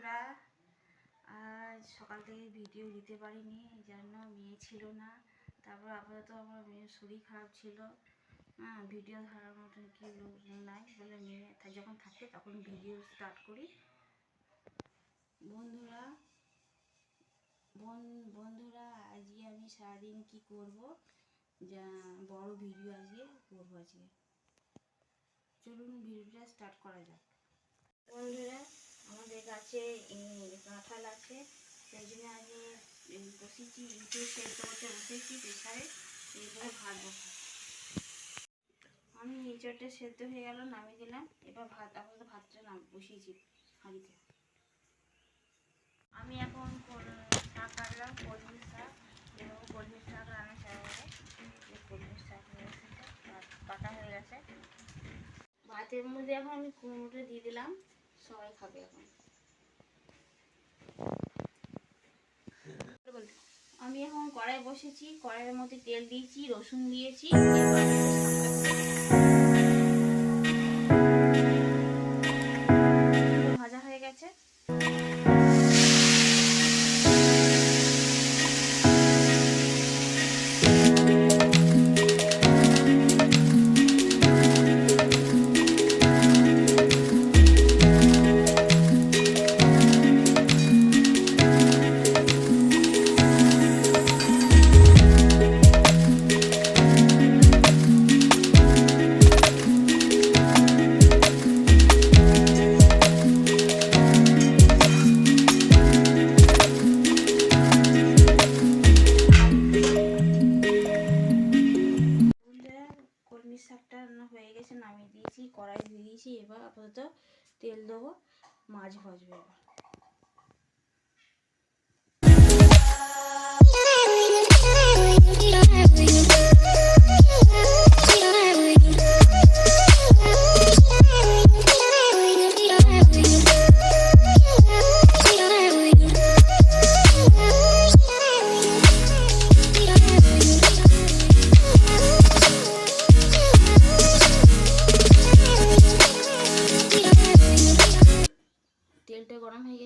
বন্ধুরা, আজ সকাল থেকে ভিডিও দিতে পারিনি, এই জন্য মেয়ে ছিল না। তারপর আপাতত আমার মেয়ের শরীর খারাপ ছিল। হ্যাঁ ভিডিও ধরার মতন কি লোক নাই বলে মেয়ে যখন থাকে তখন ভিডিও স্টার্ট করি। বন্ধুরা, বন- বন্ধুরা, আজকে আমি সারাদিন কি করব? যা, বড় ভিডিও আজকে করব আজকে। চলুন ভিডিওটা স্টার্ট করা যাক। কাছে কাঁঠাল আছে। সেই জন্য আমি বসেছি ইঁচড় সেদ্ধ করতে বসেছি প্রেশারে এরপরে ভাত বসা আমি ইঁচড়টা সেদ্ধ হয়ে গেল, নামিয়ে দিলাম। এবার ভাত, আপাতত ভাতটা নাম, বসিয়েছি হাঁড়িতে। আমি এখন শাক কাটলাম, কলমি শাক। এবং কলমি শাক রান্না চাই কলমি শাক কাটা হয়ে গেছে। ভাতের মধ্যে এখন আমি কুমড়োটা দিয়ে দিলাম। সবাই খাবে এখন। আমি এখন কড়াই বসেছি কড়াইয়ের মধ্যে তেল দিয়েছি রসুন দিয়েছি গেছে নামিয়ে দিয়েছি কড়াই দিয়ে দিয়েছি এবার আপাতত তেল দেবো মাছ ভাজবো এবার।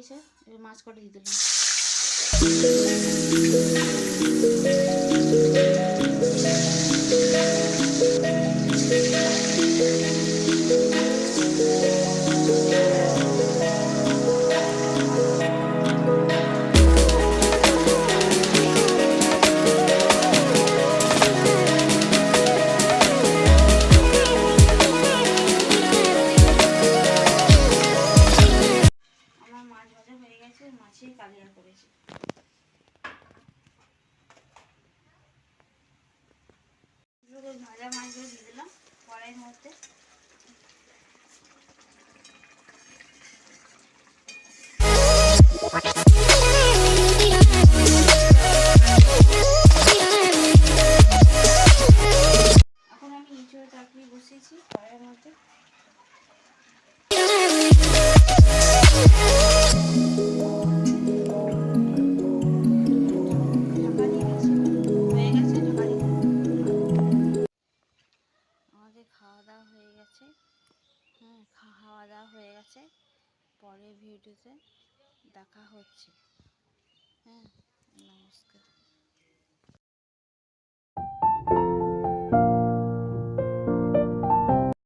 গেছে এবার মাছ কটা দিয়ে দিলাম। কড়াইয়ের হ্যাঁ খাওয়া দাওয়া হয়ে গেছে। পরে ভিডিওতে দেখা হচ্ছে। হ্যাঁ নমস্কার।